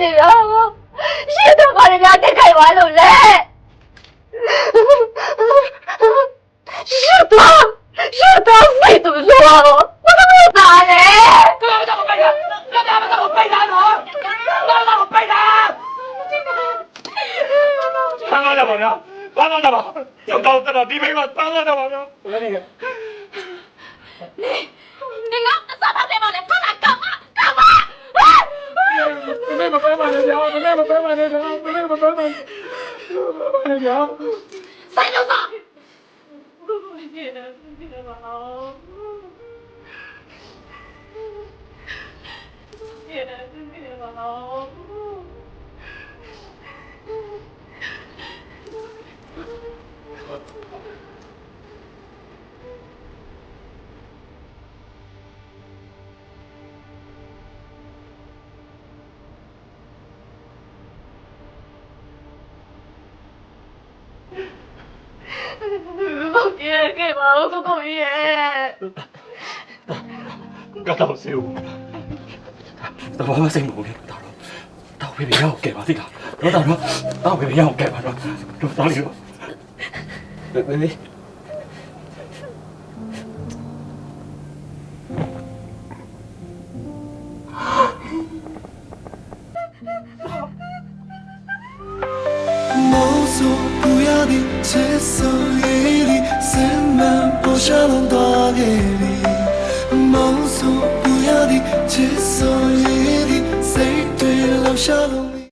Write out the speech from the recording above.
ဖြစ်နေတာရှင်းတော့ဘာတွေများတက်ခိုင်ပါလို့လဲရှင်းတော့ရှင်းတော့ဖိတ်သူလို့ရောဘာလို့တာလဲကျွန်တော်တော့ပိတ်တာကျွန်တော်တော့ပိတ်တာနော်ကျွန်တော်တော့ပိတ်တာဘာလို့လဲဗျာဘာလို့လဲဗျာကျွန်တော်တော့ဒီမိမဘာလို့လဲဗျာလေ ဗျာမနေ့မပေးမနေတော့မနေ့မပေးမနေတော့ဗျာဆိုင်တော့သာ ဟုတ်တယ်ခဲ့ပါဦးကိုကိုရဲ့ကတောက်စေဦးတော့ဘာမှစိတ်မပူနဲ့တော့တော့ဖေဖေရောက်ခဲ့ပါသေးလားတော့တော့တော့ဖေဖေရောက်ခဲ့ပါတော့တော့တော်လေးတော့ဖေဖေ 你急速远离，生满破沙浪打来里，梦碎无涯地，急速。